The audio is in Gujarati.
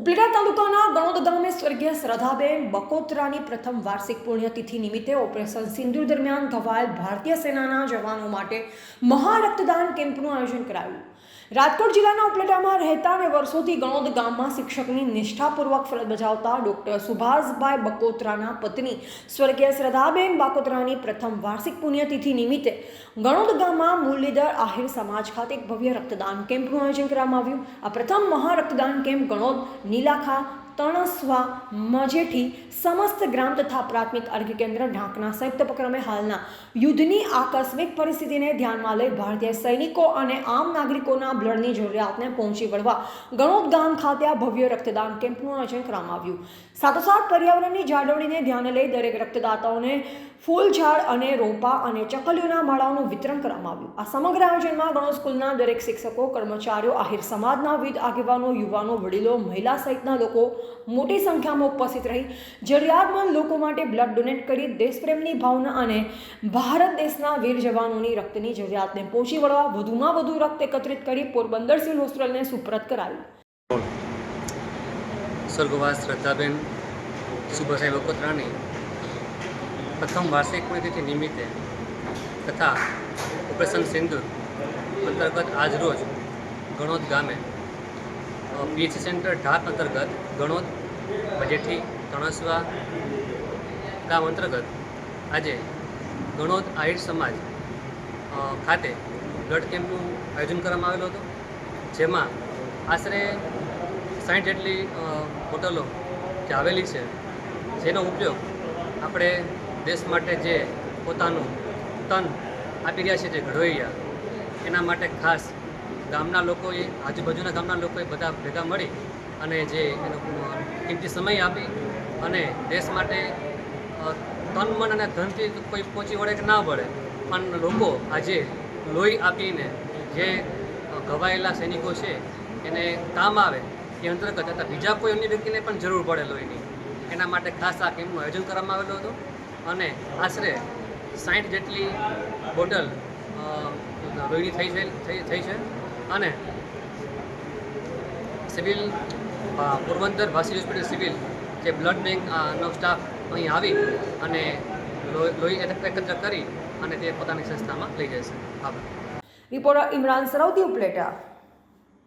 ઉપલેટા તાલુકાના ગણોદ ગામે સ્વર્ગીય શ્રદ્ધાબેન બકોત્રાની પ્રથમ વાર્ષિક પુણ્યતિથિ નિમિત્તે ઓપરેશન સિંદૂર દરમિયાન ઘવાયેલ ભારતીય સેનાના જવાનો માટે મહા રક્તદાન કેમ્પનું આયોજન કરાયું. રાજકોટ જિલ્લાના ઉપલેટામાં રહેતા અને વર્ષોથી ગણોદ ગામમાં શિક્ષકની નિષ્ઠાપૂર્વક ફરજ બજાવતા ડૉક્ટર સુભાષભાઈ બકોત્રાના પત્ની સ્વર્ગીય શ્રદ્ધાબેન બકોત્રાની પ્રથમ વાર્ષિક પુણ્યતિથિ નિમિત્તે ગણોદ ગામમાં મુરલીધર આહિર સમાજ ખાતે એક ભવ્ય રક્તદાન કેમ્પનું આયોજન કરવામાં આવ્યું. આ પ્રથમ મહા રક્તદાન કેમ્પ ગણોદ નીલાખા તણસવા મજેઠી સમસ્ત ગ્રામ તથા પ્રાથમિક આરોગ્ય કેન્દ્ર ઢાંકના સંયુક્ત ઉપક્રમે હાલના યુદ્ધની આકસ્મિક પરિસ્થિતિને ધ્યાનમાં લઈ ભારતીય સૈનિકો અને આમ નાગરિકોના બ્લડની જરૂરિયાતને પહોંચી વળવા ગણોદ ગામ ખાતે આ ભવ્ય રક્તદાન કેમ્પનું આયોજન કરવામાં આવ્યું. સાથોસાથ પર્યાવરણની જાળવણીને ધ્યાને લઈ દરેક રક્તદાતાઓને ફૂલ ઝાડ અને રોપા અને ચકલીઓના માળાઓનું વિતરણ કરવામાં આવ્યું. આ સમગ્ર આયોજનમાં ગણોદ સ્કૂલના દરેક શિક્ષકો, કર્મચારીઓ, આહિર સમાજના વિવિધ આગેવાનો, યુવાનો, વડીલો, મહિલા સહિતના લોકો મોટી સંખ્યામાં ઉપસ્થિત રહી. જરૂરિયાતમંદ લોકો માટે બ્લડ ડોનેટ કરી દેશપ્રેમની ભાવના અને ભારત દેશના વીર જવાનોની રક્તની જરૂરિયાતને પહોંચી વળવા વધુમાં વધુ રક્ત એકત્રિત કરી પોરબંદર સિવિલ હોસ્પિટલને સુપ્રત કરાયું. સ્વર્ગવાસ શ્રદ્ધાબેન સુભાષાઈ બકોત્રાની પ્રથમ વાર્ષિક પુણ્યતિથિ નિમિત્તે તથા ઓપરેશન સિંધુ અંતર્ગત આજરોજ ગણોદ ગામે પીએચસી સેન્ટર ઢાક અંતર્ગત ગણોદ બજેઠી તણસવા ગામ અંતર્ગત આજે ગણોદ આહિર સમાજ ખાતે બ્લડ કેમ્પનું આયોજન કરવામાં આવેલું હતું, જેમાં આશરે સાઠ જેટલી હોટલો જે આવેલી છે, જેનો ઉપયોગ આપણે દેશ માટે જે પોતાનું તન આપી રહ્યા છે જે ઘડવૈયા એના માટે ખાસ ગામના લોકોએ, આજુબાજુના ગામના લોકોએ બધા ભેગા મળી અને જે એનો કિંમતી સમય આપી અને દેશ માટે તન, મન અને ધનથી કોઈ પહોંચી વળે કે ના વળે, પણ લોકો આજે લોહી આપીને જે ઘવાયેલા સૈનિકો છે, એને કામ આવે એ અંતર્ગત હતા બીજા કોઈ અન્ય વ્યક્તિને પણ જરૂર પડે લોહીની. એના માટે ખાસ આ કેમ્પનું આયોજન કરવામાં આવેલું હતું અને આશરે સાઠ જેટલી બોટલ લોહીની થઈ થઈ છે. અને સિવિલ પોરબંદર ભાસી હોસ્પિટલ સિવિલ જે બ્લડ બેંક અ, સ્ટાફ અહીં આવી અને લોહી એકત્ર કરી અને તે પોતાની સંસ્થામાં લઈ જશે આભાર. રિપોર્ટર ઇમરાન સરાવતી ઉપલેટા.